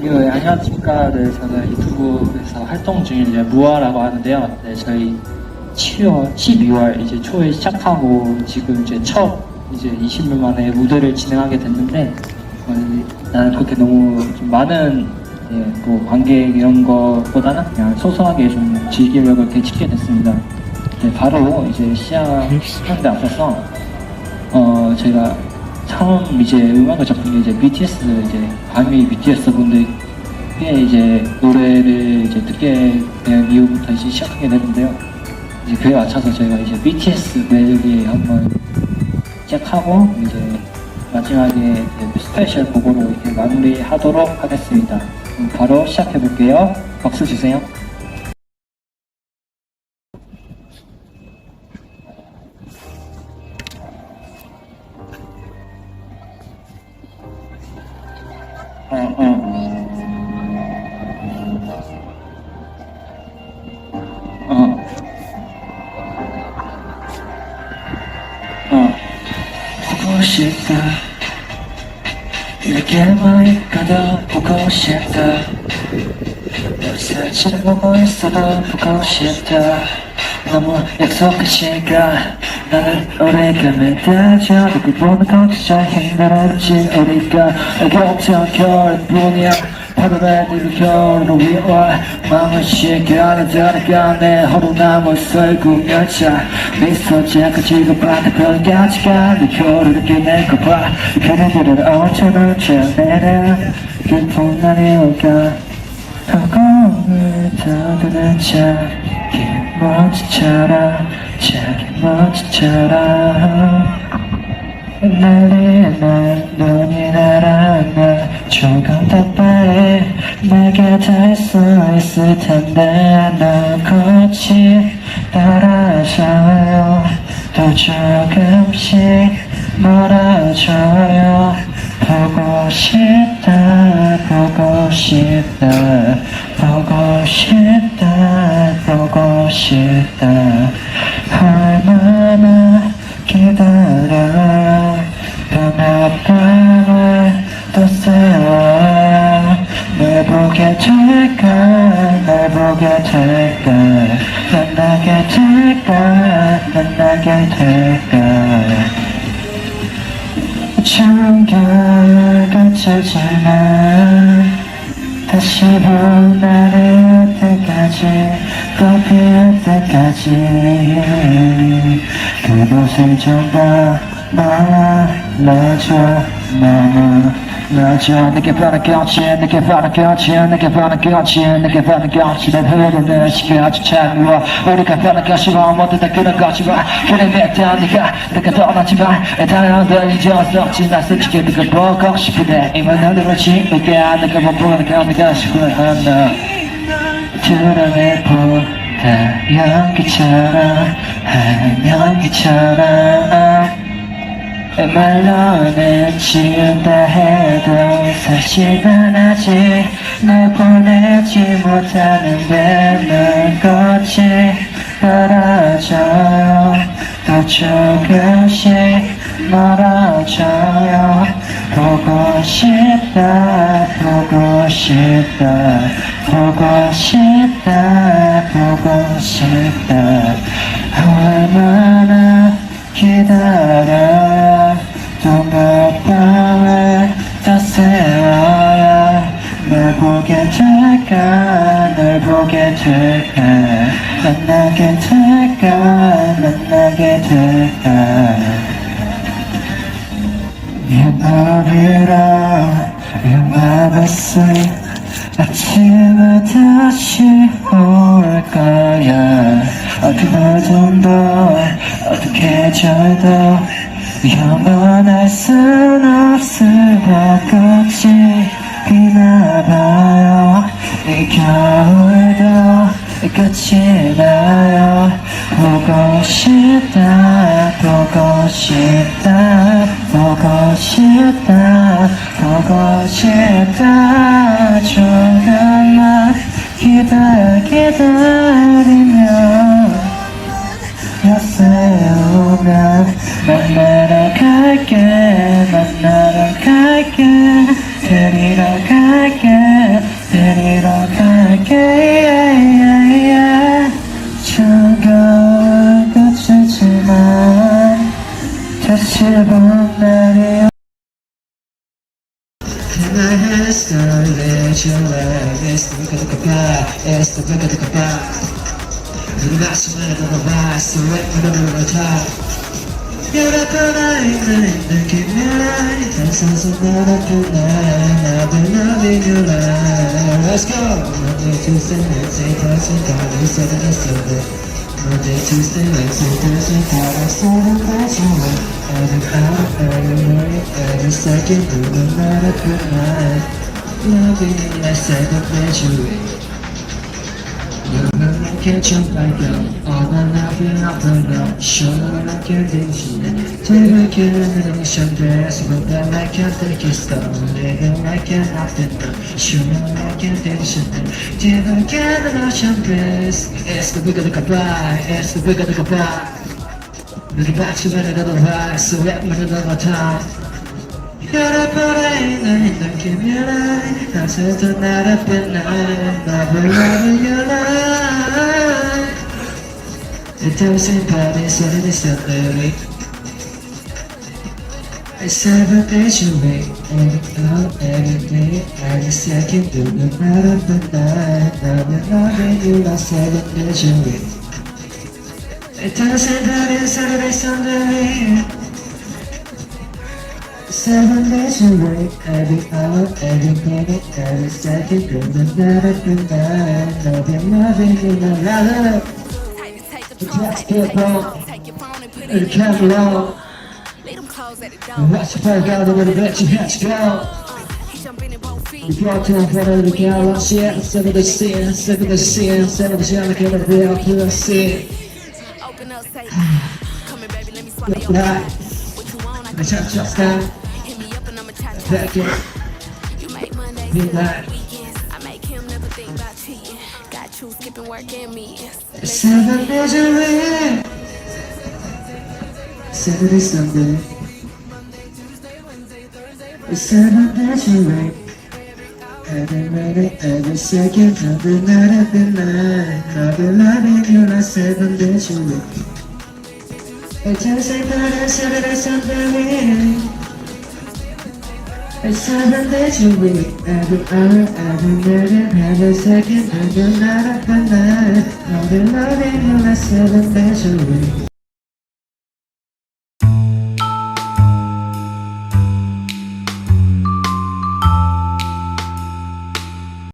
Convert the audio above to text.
그 안녕하십니까. 네, 저는 유튜브에서 활동 중인 무아라고 하는데요. 네, 저희 10월, 12월 이제 초에 시작하고 지금 이제 첫 이제 20일 만에 무대를 진행하게 됐는데 어, 나는 그렇게 너무 좀 많은 예, 뭐 관객 이런 거보다는 그냥 소소하게 좀 즐기려고 이렇게 찍게 됐습니다. 네, 바로 이제 시작하는데 앞서서 어 제가 처음 이제 음악을 접한 게 이제 BTS 이제 밤이 BTS 분들께 이제 노래를 이제 듣게 된 이후부터 이제 시작하게 되는데요. 이제 그에 맞춰서 저희가 이제 BTS 매력이 한번 시작하고 이제 마지막에 이제 스페셜 곡으로 이렇게 마무리하도록 하겠습니다. 바로 시작해 볼게요. 박수 주세요. 어, 어, 어. 어. 어. 보고 싶다. 이렇게만 있거든 보고 싶다. 널 사진을 보고 있어도 보고 싶다. 너무 약속한 시간 나는 오래 가면 다져. 누굴 보는 건 진짜 힘들었지 우리가 어겨운 겨울뿐이야. 파도를 겨울로 위와 마음을 시간을 들어가 내 남은 설국 열차 미소 잠깐 지고받는 그런 가치가 내 겨울을 느껴낼까 봐. 그대들은 어쩌면 내려 깊은 날이 올까. 허공을 떠드는 자기 멋지처럼 자기 멋지처럼 날리는 눈이 날아나 조금 더 빨리 내게 닿을 수 있을 텐데 널 꽃이 따라줘요. 또 조금씩 몰아줘요 보고 싶다 보고 싶다 보고 싶다 보고 싶다. 얼마나 기다려 밤을 또 세워 널 보게 될까 날 보게 될까 만나게 될까 만나게 될까 참겨울 같지만 다시 본 날을 때까지 또 피울 때까지. 그곳을 좀더 말라줘 너무 나줘 내게 바는 경치 내게 바는 경치 내게 바는 경치 내게 바는 경치. 내 흐르는 주차 누워 우리가 바는 것이고 모두 다 그런 것이고 그래 내다 네가 내가 떠났지만 다양한 잊어서 지나 솔직히 네가 보고 싶은데 이만 눈으로 지우게 내가 못 보니까 내가 싶구나 드럼에 보다 연기처럼 하얀 연기처럼 말로는 지운다 해도 사실은 아직 널 보내지 못하는데 널 꽃이 떨어져요. 또 조금씩 멀어져요. 보고 싶다 보고 싶다 보고 싶다 보고 싶다. 얼마나 기다려 또몇 밤을 더 세워야 널 보게 될까? 널 보게 될까? 만나게 될까? 만나게 될까? 유머리로 유머리스 아침에 다시 올 거야. 어느 정도 어 떻게 절도 영원할 순 없을 것 같이 비나봐요. 이 겨울도 끝이 나요. 보고 싶다 보고 싶다 난 만나러 갈게 만나러 갈게 데리러 갈게 데리러 갈게 yeah, yeah, yeah. 즐거운 끝이지만 다시 본 날이 그날 했어 내 좋아 It's the look at the goodbye It's the look at the goodbye and The matchman on the rise, the record on the top. Let's go! Monday, Tuesday, Wednesday, Thursday, Friday, Saturday, Sunday. Monday, Tuesday, Wednesday, Thursday, Friday, Saturday, Sunday. Every hour, every morning, every second, through the night, good night. Loving in my second century. 괜찮 어느 나비 앞으로 쇼는 견디시네 제발 기르는 션드레스 like an afternoon 쇼는 I can't take it 제발 기르는 션드레스 the bigger the goodbye It's the bigger the goodbye 너를 받치면 나도 봐 me know the time 여러분의 날 느끼면 다스도 나를 빛나 Never loving you like It doesn't body 소리 있었더니 Seven days you wait Every hour, every day Every second 누군 나를 빛나 Never loving you like seven days you wait It doesn't body Saturday, Sunday Seven days a week, every hour, every minute, every second, good and never good night. Nothing, nothing in the leather. Let's The wrong. It can't be wrong. Let's fuck out of the bitch. We brought to front of the galaxy, seven to see, seven to see, seven to see, to to see. Open up, say, come here, baby, let me your I just second. Midnight. Seven days a. Seven is Sunday. Seven days a week. Every minute, every second, every night, every night. I've been loving you like seven days a week. It's just like that, it's Saturday, Night, every night. I've been loving you like seven days a week.